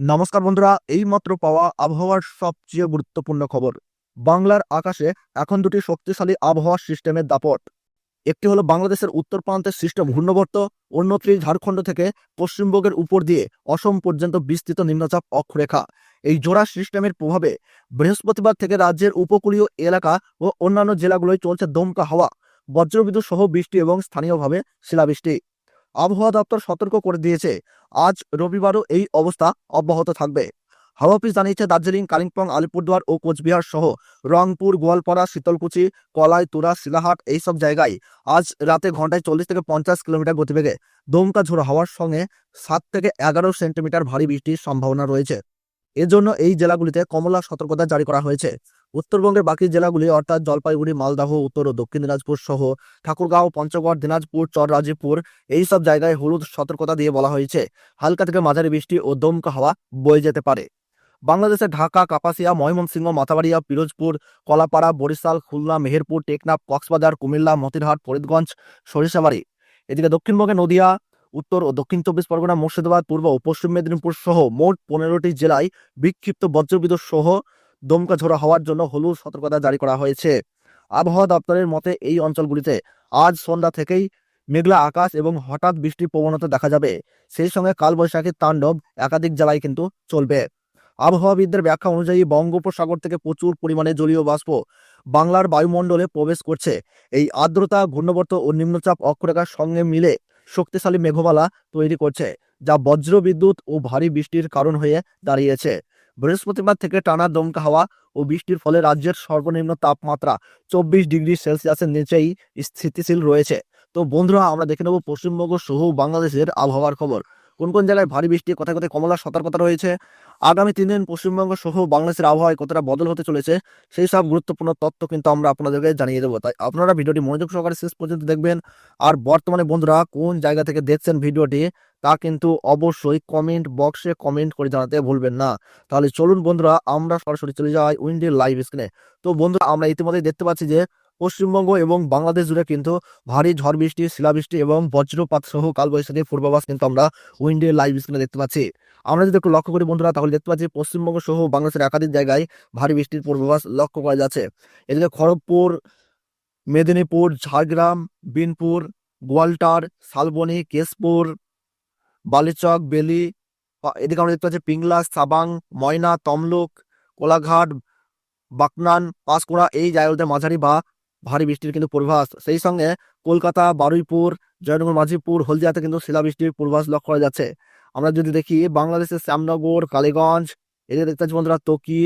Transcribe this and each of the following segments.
নমস্কার বন্ধুরা, এইমাত্র পাওয়া আবহাওয়ার সবচেয়ে গুরুত্বপূর্ণ খবর। বাংলার আকাশে এখন দুটি শক্তিশালী আবহাওয়ার সিস্টেমের দাপট। একটি হলো বাংলাদেশের উত্তর প্রান্তের সৃষ্ট ঘূর্ণবর্ত, অন্যটি ঝাড়খণ্ড থেকে পশ্চিমবঙ্গের উপর দিয়ে অসম পর্যন্ত বিস্তৃত নিম্নচাপ অক্ষরেখা। এই জোড়া সিস্টেমের প্রভাবে বৃহস্পতিবার থেকে রাজ্যের উপকূলীয় এলাকা ও অন্যান্য জেলাগুলোয় চলছে দমকা হাওয়া, বজ্রবিদ্যুৎ সহ বৃষ্টি এবং স্থানীয়ভাবে শিলাবৃষ্টি। আবহাওয়া দপ্তর সতর্ক করে দিয়েছে। আজ রবিবারও এই অবস্থা অব্যাহত থাকবে। হাওয়া অফিস জানিয়েছে, দার্জিলিং, কালিম্পং, আলিপুরদুয়ার ও কোচবিহার সহ রংপুর, গোয়ালপাড়া, শীতলকুচি কলাই তুরা শিলাহাট এইসব জায়গায় আজ রাতে ঘন্টায় চল্লিশ থেকে পঞ্চাশ কিলোমিটার গতিবেগে দমকা ঝোড়ো হাওয়ার সঙ্গে সাত থেকে এগারো সেন্টিমিটার ভারী বৃষ্টির সম্ভাবনা রয়েছে। এজন্য এই জেলাগুলিতে কমলা সতর্কতা জারি করা হয়েছে। উত্তরবঙ্গের বাকি জেলাগুলি অর্থাৎ জলপাইগুড়ি, মালদাহ, উত্তর ও দক্ষিণ দিনাজপুর সহ ঠাকুরগাঁও, পঞ্চগড়, দিনাজপুর চররাজিপুর এই সব জায়গায় হলুদ সতর্কতা দিয়ে বলা হয়েছে। হালকা থেকে মাঝারি বৃষ্টি ও দমকা হাওয়া বয়ে যেতে পারে। বাংলাদেশের ঢাকা, কাপাসিয়া, ময়মনসিংহ, মাথাবাড়িয়া, পিরোজপুর, কলাপাড়া, বরিশাল, খুলনা, মেহেরপুর, টেকনাফ, কক্সবাজার, কুমিল্লা, মতিরহাট, ফরিদগঞ্জ, সরিষাবাড়ি। এদিকে দক্ষিণবঙ্গে নদিয়া, উত্তর ও দক্ষিণ চব্বিশ পরগনা, মুর্শিদাবাদ, পূর্ব ও পশ্চিম মেদিনীপুর সহ মোট পনেরোটি জেলায় বিক্ষিপ্ত বজ্রবিদ্যুৎ সহ দমকা ঝোড়া হওয়ার জন্য হলুদ সতর্কতা জারি করা হয়েছে। আবহাওয়া দপ্তরের মতে, এই অঞ্চলগুলিতে আজ সন্ধ্যা থেকেই মেঘলা আকাশ এবং হঠাৎ বৃষ্টির প্রবণতা দেখা যাবে। সেই সঙ্গে কালবৈশাখীর তাণ্ডব একাধিক জেলায় কিন্তু চলবে। আবহাওয়াবিদদের ব্যাখ্যা অনুযায়ী বঙ্গোপসাগর থেকে প্রচুর পরিমাণে জলীয় বাষ্প বাংলার বায়ুমণ্ডলে প্রবেশ করছে। এই আর্দ্রতা, ঘূর্ণবর্ত ও নিম্নচাপ অক্ষরেখার সঙ্গে মিলে শক্তিশালী মেঘমালা তৈরি করছে, যা বজ্র বিদ্যুৎ ও ভারী বৃষ্টির কারণ হয়ে দাঁড়িয়েছে। বৃহস্পতিবার থেকে টানা দমকা হাওয়া ও বৃষ্টির ফলে রাজ্যের সর্বনিম্ন তাপমাত্রা চব্বিশ ডিগ্রি সেলসিয়াসের নিচেই স্থিতিশীল রয়েছে। তো বন্ধুরা, আমরা দেখে নেব পশ্চিমবঙ্গ সহ বাংলাদেশের আবহাওয়ার খবর। কোন কোন জেলায় ভারী বৃষ্টি, কোথায় কোথায় কমলা সতর্কতা রয়েছে, আগামী তিন দিন পশ্চিমবঙ্গ সহ বাংলাদেশের আবহাওয়ায় কতটা বদল হতে চলেছে, সেই সব গুরুত্বপূর্ণ তথ্য কিন্তু আমরা আপনাদেরকে জানিয়ে দেবো। তাই আপনারা ভিডিওটি মনোযোগ সহকারে শেষ পর্যন্ত দেখবেন। আর বর্তমানে বন্ধুরা কোন জায়গা থেকে দেখছেন ভিডিওটি, তা কিন্তু অবশ্যই কমেন্ট বক্সে কমেন্ট করে জানাতে ভুলবেন না। তাহলে চলুন বন্ধুরা, আমরা সরাসরি চলে যাই উইন্ডি লাইভ স্ক্রিনে। তো বন্ধুরা, আমরা ইতিমধ্যেই দেখতে পাচ্ছি যে পশ্চিমবঙ্গ এবং বাংলাদেশ জুড়ে কিন্তু ভারী ঝড় বৃষ্টি, শিলাবৃষ্টি এবং বজ্রপাত সহ কালবৈশাখীর পূর্বাভাস কিন্তু আমরা উইন্ডে লাইভ স্ক্রিনে দেখতে পাচ্ছি। আমরা যদি একটু লক্ষ্য করি বন্ধুরা, তাহলে দেখতে পাচ্ছি পশ্চিমবঙ্গ সহ বাংলাদেশের একাধিক জায়গায় ভারী বৃষ্টির পূর্বাভাস লক্ষ্য করা যাচ্ছে। এদিকে খড়গপুর, মেদিনীপুর, ঝাড়গ্রাম, বিনপুর, গোয়ালটার, শালবনী, কেশপুর, বালিচক, বেলি এদিকে আমরা দেখতে পাচ্ছি পিংলা, সাবাং, ময়না, তমলুক, কোলাঘাট বাকনান পাঁশকুড়া এই জায়গাগুলোতে মাঝারি বা ভারী বৃষ্টির কিন্তু পূর্বাভাস। সেই সঙ্গে কলকাতা, বারুইপুর, জয়নগর, মাঝিপুর, হলদিয়াতে কিন্তু শিলাবৃষ্টির পূর্বাভাস লক্ষ্য করা যাচ্ছে। আমরা যদি দেখি বাংলাদেশের শ্যামনগর, কালীগঞ্জ এদিকে দেখতে পাচ্ছি বন্ধুরা তকি,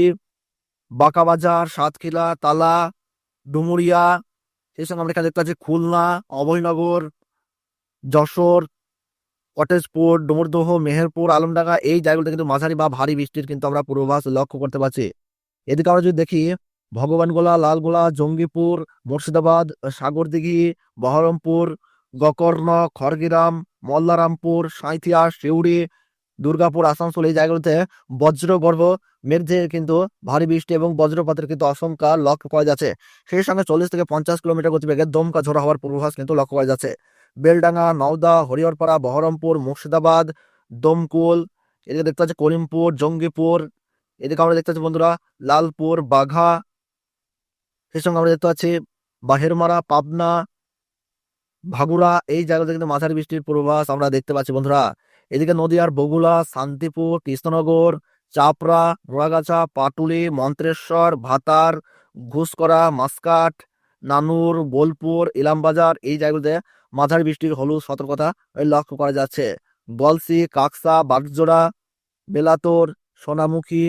বাঁকাবাজার, সাতক্ষীরা, তালা, ডুমুরিয়া, সেই সঙ্গে আমরা এখানে দেখতে পাচ্ছি খুলনা, অভয়নগর, যশোর, কটেজপুর, ডুমুরদহ, মেহেরপুর, আলমডাঙ্গা, এই জায়গাগুলোতে কিন্তু মাঝারি বা ভারী বৃষ্টির কিন্তু আমরা পূর্বাভাস লক্ষ্য করতে পারছি। এদিকে আমরা যদি দেখি ভগবানগোলা লালগোলা জঙ্গিপুর, মুর্শিদাবাদ, সাগরদিঘি, বহরমপুর, গকর্ণ, খড়গ্রাম, মল্লারামপুর, সাঁইথিয়া শিউড়ি দুর্গাপুর, আসানসোল এই জায়গাগুলোতে বজ্রগর্ভ মেঘে কিন্তু ভারী বৃষ্টি এবং বজ্রপাতের কিন্তু আশঙ্কা লক্ষ্য করা যাচ্ছে। সেই সঙ্গে চল্লিশ থেকে পঞ্চাশ কিলোমিটার গতিবেগে দমকা ঝোড়া হওয়ার পূর্বাভাস কিন্তু লক্ষ্য করা যাচ্ছে। বেলডাঙ্গা, নওদা, হরিহরপাড়া, বহরমপুর, মুর্শিদাবাদ, দমকুল, এদিকে দেখতে পাচ্ছি করিমপুর, জঙ্গিপুর, এদিকে আমরা দেখতে পাচ্ছি বন্ধুরা লালপুর, বাঘা সেই সঙ্গে আমরা দেখতে পাচ্ছি বাহেরমারা পাবনা ভাগুড়া এই জায়গাতে কিন্তু মাঝারি বৃষ্টির পূর্বাভাস আমরা দেখতে পাচ্ছি বন্ধুরা। এদিকে নদীয়ার বগুলা শান্তিপুর, কৃষ্ণনগর, চাপড়া নোয়াগাছা পাটুলি মন্ত্রেশ্বর ভাতার, ঘুষকরা মাসকাট নানুর, বোলপুর, ইলামবাজার, এই জায়গাগুলোতে মাঝারি বৃষ্টির হলুদ সতর্কতা লক্ষ্য করা যাচ্ছে। গলসি কাকসা, বাগজোড়া, বেলাতোর, সোনামুখী,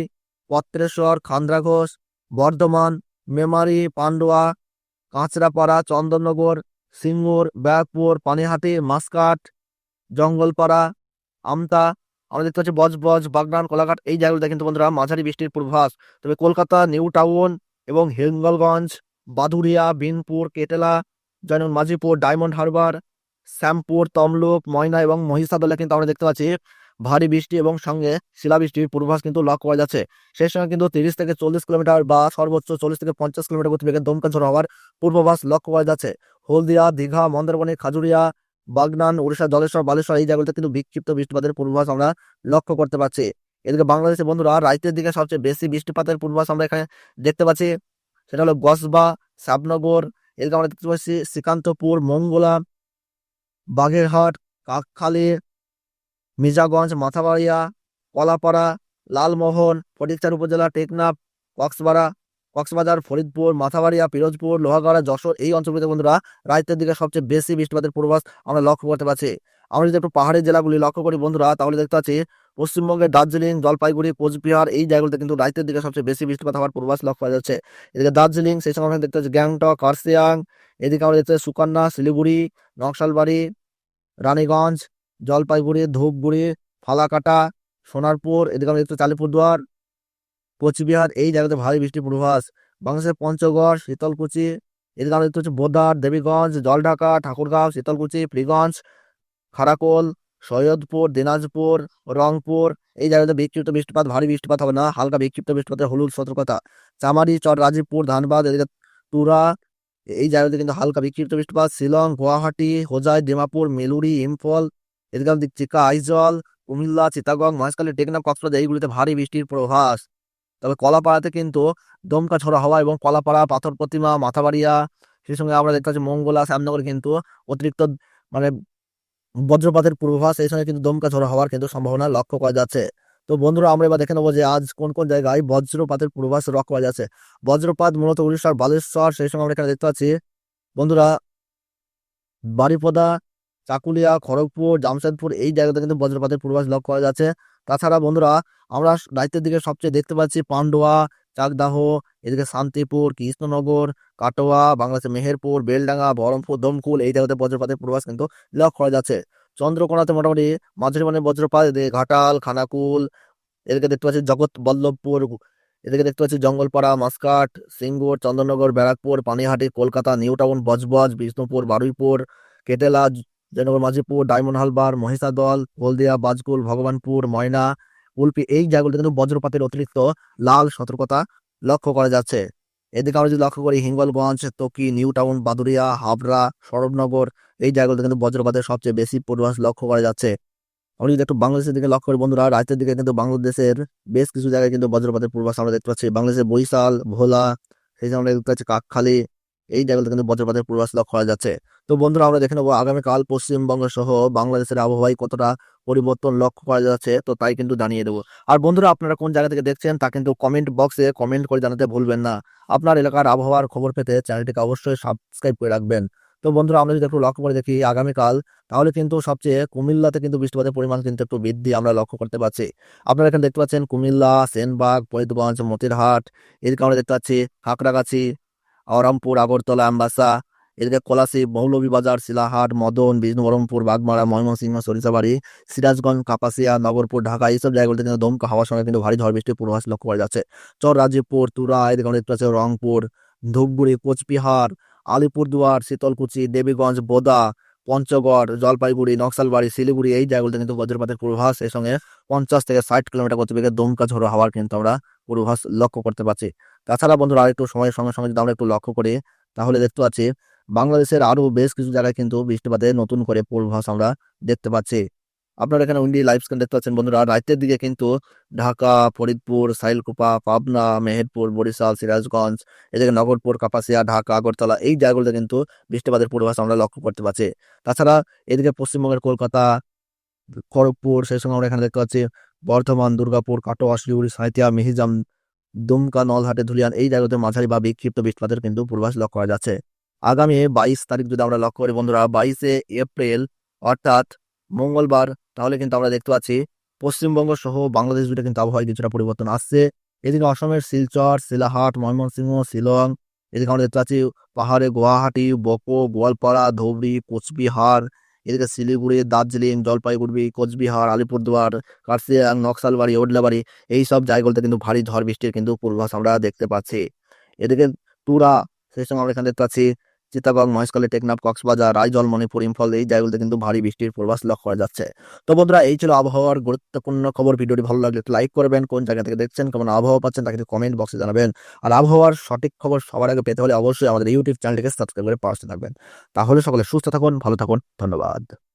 পত্রেশ্বর, খান্দ্রাঘোষ, বর্ধমান মেমারি, পান্ডুয়া, কাঁচরাপাড়া, চন্দননগর, সিঙ্গুর ব্যাগপুর পানিহাটি মাসকাট জঙ্গলপাড়া, আমতা, আমরা দেখতে পাচ্ছি বজবজ, বাগনান, কোলাঘাট, এই জায়গাগুলোতে কিন্তু বন্ধুরা, মাঝারি বৃষ্টির পূর্বাভাস। তবে কলকাতা, নিউ টাউন এবং হিঙ্গলগঞ্জ বাদুরিয়া বিনপুর, কেটেলা জয়নুল মাঝিপুর, ডায়মন্ড হারবার, শ্যামপুর, তমলুক, ময়না এবং মহিষাদলে কিন্তু আমরা দেখতে পাচ্ছি ভারী বৃষ্টি এবং সঙ্গে শিলাবৃষ্টির পূর্বাভাস কিন্তু লক্ষ্য করা যাচ্ছে। সেই সঙ্গে কিন্তু তিরিশ থেকে চল্লিশ কিলোমিটার বা সর্বোচ্চ চল্লিশ থেকে পঞ্চাশ কিলোমিটার গতিবেগে দমকা ঝড় হওয়ার পূর্বাভাস লক্ষ্য করা যাচ্ছে। হলদিয়া, দীঘা, মন্দারমণি, খাজুরিয়া, বাগনান উড়িষ্যা জলেশ্বর, বালেশ্বর এই জায়গাগুলোতে কিন্তু বিক্ষিপ্ত বৃষ্টিপাতের পূর্বাভাস আমরা লক্ষ্য করতে পারছি। এদিকে বাংলাদেশে বন্ধুরা রাইতের দিকে সবচেয়ে বেশি বৃষ্টিপাতের পূর্বাভাস আমরা এখানে দেখতে পাচ্ছি। সেটা হলো গসবা শ্যাবনগর এদিকে আমরা দেখতে পাচ্ছি শ্রীকান্তপুর, মঙ্গলা, বাগেরহাট, কাকখালী মির্জাগঞ্জ, মাথাবাড়িয়া, কলাপাড়া, লালমোহন ফটিকচার উপজেলা, টেকনাফ, কক্সবাড়া, কক্সবাজার, ফরিদপুর, মাথাবাড়িয়া, পিরোজপুর, লোহাগড়া, যশোর এই অঞ্চলগুলিতে বন্ধুরা রাতের দিকে সবচেয়ে বেশি বৃষ্টিপাতের পূর্বাভাস আমরা লক্ষ্য করতে পারছি। আমরা যদি একটু পাহাড়ি জেলাগুলি লক্ষ্য করি বন্ধুরা, তাহলে দেখতে পাচ্ছি পশ্চিমবঙ্গের দার্জিলিং, জলপাইগুড়ি, কোচবিহার এই জায়গাগুলোতে কিন্তু রাতের দিকে সবচেয়ে বেশি বৃষ্টিপাত হওয়ার পূর্বাভাস লক্ষ্য করা যাচ্ছে। এদিকে দার্জিলিং, সেই সঙ্গে দেখতে পাচ্ছি গ্যাংটক কার্সিয়াং এদিকে আমরা দেখতে পাচ্ছি সুকান্না শিলিগুড়ি, নকশালবাড়ি, রানীগঞ্জ জলপাইগুড়ি ধূপগুড়ি ফালাকাটা সোনারপুর, এদিকে আলিপুরদুয়ার কোচবিহার, এই জায়গাতে ভারী বৃষ্টির পূর্বাভাস। বাংলাদেশের পঞ্চগড়, শীতলকুচি, এদিকে আমরা দেখতে পাচ্ছি বোদার, দেবীগঞ্জ, জলঢাকা, ঠাকুরগাঁও, শীতলকুচি, ফ্রিগঞ্জ, খারাকোল, সৈয়দপুর, দিনাজপুর, রংপুর, এই জায়গাতে বিক্ষিপ্ত বৃষ্টিপাত, ভারী বৃষ্টিপাত হবে না, হালকা বিক্ষিপ্ত বৃষ্টিপাতের হলুদ সতর্কতা। চামারি, চর, রাজীবপুর, ধানবাদ, এদিকে তুরা, এই জায়গাতে কিন্তু হালকা বিক্ষিপ্ত বৃষ্টিপাত, শিলং, গুয়াহাটি, হোজাই, ডিমাপুর, মেলুরি, ইম্ফল এদিকে দেখছি চিকা আইজল, কুমিল্লা, চিতাগং, মহেশখালী, টেকনাফ, কক্সবাজার, এইগুলিতে ভারী বৃষ্টির প্রভাস। তবে কলাপাড়াতে কিন্তু দমকা ছড়া হওয়া এবং কলাপাড়া, পাথর প্রতিমা, মাথাবাড়িয়া, সেই সঙ্গে আমরা দেখতে পাচ্ছি মঙ্গলা, শ্যামনগরে কিন্তু অতিরিক্ত মানে বজ্রপাতের পূর্বাভাস এই সঙ্গে কিন্তু দমকা ঝড়ো হওয়ার কিন্তু সম্ভাবনা লক্ষ্য করা যাচ্ছে। তো বন্ধুরা, আমরা এবার দেখে নেব যে আজ কোন কোন জায়গায় বজ্রপাতের পূর্বাভাস লক্ষ্য করা যাচ্ছে। বজ্রপাত মূলত উড়িষ্যার বালেশ্বর, সেই সঙ্গে আমরা এখানে দেখতে পাচ্ছি, বন্ধুরা, বারিপদা চাকুলিয়া, খড়গপুর, জামশেদপুর এই জায়গাতে কিন্তু বজ্রপাতের পূর্বাভাস লক্ষ্য করা যাচ্ছে। তাছাড়া বন্ধুরা, আমরা রাইতের দিকে সবচেয়ে দেখতে পাচ্ছি পান্ডুয়া, চাকদাহ, এদিকে শান্তিপুর, কৃষ্ণনগর, কাটোয়া, বাংলাদেশের মেহেরপুর, বেলডাঙ্গা, বহরমপুর, দমকুল এই জায়গাতে বজ্রপাতের পূর্বাভাস কিন্তু লক্ষ্য করা যাচ্ছে। চন্দ্রকোনাতে মোটামুটি মাঝারি মানে বজ্রপাত, এদিকে ঘাটাল, খানাকুল, এদিকে দেখতে পাচ্ছি জগৎ বল্লভপুর, এদিকে দেখতে পাচ্ছি Jangalpara, Maskat, Singur Chandranagar Barrackpore, Panihati, Kolkata new Town Budge Budge, Bishnupur, Baruipur, Ketela Joynagar, Majhipur, Diamond Harbour Mahishadal Haldia Bajkul Bhagabanpur, Moyna, Ulpi, এই জায়গাগুলোতে কিন্তু বজ্রপাতের অতিরিক্ত লাল সতর্কতা লক্ষ্য করা যাচ্ছে। এদিকে আমরা যদি লক্ষ্য করি, হিঙ্গলগঞ্জ, তকি, নিউ টাউন বাদুরিয়া হাবড়া সরবনগর এই জায়গাগুলোতে কিন্তু বজ্রপাতের সবচেয়ে বেশি পূর্বাভাস লক্ষ্য করা যাচ্ছে। আমরা যদি একটু বাংলাদেশের দিকে লক্ষ্য করি, বন্ধুরা রাতের দিকে কিন্তু বাংলাদেশের বেশ কিছু জায়গায় কিন্তু বজ্রপাতের পূর্বাভাস আমরা দেখতে পাচ্ছি। বাংলাদেশের বরিশাল, ভোলা, সেই আমরা দেখতে পাচ্ছি কাকখালী এই জায়গাগুলোতে কিন্তু বজ্রপাতের পূর্বাভাস লক্ষ্য করা যাচ্ছে। তো বন্ধুরা, আমরা দেখে নেব আগামীকাল পশ্চিমবঙ্গ সহ বাংলাদেশের আবহাওয়ায় কতটা পরিবর্তন লক্ষ্য করা যাচ্ছে, তো তাই কিন্তু জানিয়ে দেবো। আর বন্ধুরা, আপনারা কোন জায়গা থেকে দেখছেন তা কিন্তু কমেন্ট বক্সে কমেন্ট করে জানাতে ভুলবেন না। আপনার এলাকার আবহাওয়ার খবর পেতে চ্যানেলটিকে অবশ্যই সাবস্ক্রাইব করে রাখবেন। তো বন্ধুরা, আমরা যদি একটু লক্ষ্য করে দেখি আগামীকাল, তাহলে কিন্তু সবচেয়ে কুমিল্লাতে কিন্তু বৃষ্টিপাতের পরিমাণ কিন্তু একটু বৃদ্ধি আমরা লক্ষ্য করতে পারছি। আপনারা এখানে দেখতে পাচ্ছেন কুমিল্লা, সেনবাগ, ফরিদগঞ্জ, মতিরহাট, এদিকে আমরা দেখতে পাচ্ছি কাঁকড়াগাছি আওরামপুর আগরতলা, আমবাসা, এদিকে কলাসি মৌলভীবাজার শিলাহাট, মদন বিষ্ণুবরমপুর বাগমারা, ময়মনসিংহ, সরিষাবাড়ি, সিরাজগঞ্জ, কাপাসিয়া, নগরপুর, ঢাকা, এইসব জায়গাগুলোতে কিন্তু দমকা হওয়ার সঙ্গে কিন্তু ভারী ঝড় বৃষ্টির পূর্বাভাস লক্ষ্য করা যাচ্ছে। চর রাজীবপুর, তুরা, এদিকে দেখতে পাচ্ছি রংপুর, ধূপগুড়ি, কোচবিহার, আলিপুরদুয়ার, শীতলকুচি, দেবীগঞ্জ, বোদা, পঞ্চগড়, জলপাইগুড়ি, নকশালবাড়ি, শিলিগুড়ি, এই জায়গাগুলোতে কিন্তু বজ্রপাতের পূর্বাভাস এই সঙ্গে পঞ্চাশ থেকে ষাট কিলোমিটার গতিবেগে দমকা ঝোড়ো হওয়ার কিন্তু আমরা পূর্বাভাস লক্ষ্য করতে পারছি। তাছাড়া বন্ধুরা, আরেকটু সময়ের সঙ্গে সঙ্গে যদি আমরা একটু লক্ষ্য করি, তাহলে দেখতে পাচ্ছি বাংলাদেশের আরও বেশ কিছু জায়গায় কিন্তু বৃষ্টিপাতে নতুন করে পূর্বাভাস আমরা দেখতে পাচ্ছি। আপনারা এখানে উইন্ডি লাইভ স্ক্রিন দেখতে পাচ্ছেন বন্ধুরা রাতের দিকে কিন্তু ঢাকা, ফরিদপুর, সাইলকুপা, পাবনা, মেহেরপুর, বরিশাল, সিরাজগঞ্জ, এদিকে নগরপুর, কাপাসিয়া, ঢাকা, আগরতলা, এই জায়গাগুলোতে কিন্তু বৃষ্টিপাতের পূর্বাভাস আমরা লক্ষ্য করতে পারছি তাছাড়া এদিকে পশ্চিমবঙ্গের কলকাতা, খড়গপুর, সেই সঙ্গে আমরা এখানে দেখতে পাচ্ছি বর্ধমান, দুর্গাপুর, কাটোয়া, শিলিগুড়ি, সাঁইথিয়া, মিহিজাম দুমকা নলহাটে ধুলিয়ান এই জায়গাতে মাঝারি বা বিক্ষিপ্ত বৃষ্টিপাতের কিন্তু পূর্বাভাস লক্ষ্য করা যাচ্ছে। আগামী বাইশ তারিখ যদি আমরা লক্ষ্য করি বন্ধুরা, বাইশে এপ্রিল, অর্থাৎ মঙ্গলবার, তাহলে কিন্তু আমরা দেখতে পাচ্ছি পশ্চিমবঙ্গ সহ বাংলাদেশ জুড়ে কিন্তু আবহাওয়ায় কিছুটা পরিবর্তন আসছে। এদিকে অসমের শিলচর, শিলাহাট, ময়মনসিংহ, শিলং, এদিকে আমরা দেখতে পাচ্ছি পাহাড়ে গুয়াহাটি, বকো, গোয়ালপাড়া, ধুবড়ি, কোচবিহার এদিকে শিলিগুড়ি, দার্জিলিং, জলপাইগুড়ি, কোচবিহার, আলিপুরদুয়ার কার্সিয়াং নকশালবাড়ি, ওডলাবাড়ি, এই সব জায়গাগুলোতে কিন্তু ভারী ঝড় বৃষ্টির কিন্তু পূর্বাভাস আমরা দেখতে পাচ্ছি। এদিকে তুরা, সেই সঙ্গে আমরা এখানে দেখতে পাচ্ছি চিতাগং, মহেশখালী, টেকনাফ, কক্সবাজার রায় মণিপুর, ইম্ফল এই জায়গাগুলোতে কিন্তু ভারী বৃষ্টির প্রবাস লক্ষ্য করা যাচ্ছে। তো বন্ধুরা, এই ছিল আবহাওয়ার গুরুত্বপূর্ণ খবর। ভিডিওটি ভালো লাগলে লাইক করবেন। কোন জায়গা থেকে দেখছেন, কেমন আবহাওয়া পাচ্ছেন তা কিন্তু কমেন্ট বক্সে জানাবেন। আর আবহাওয়ার সঠিক খবর সবার আগে পেতে হলে অবশ্যই আমাদের ইউটিউব চ্যানেলটিকে সাবস্ক্রাইব করে পাশে থাকবেন। তাহলে সকলে সুস্থ থাকুন, ভালো থাকুন, ধন্যবাদ।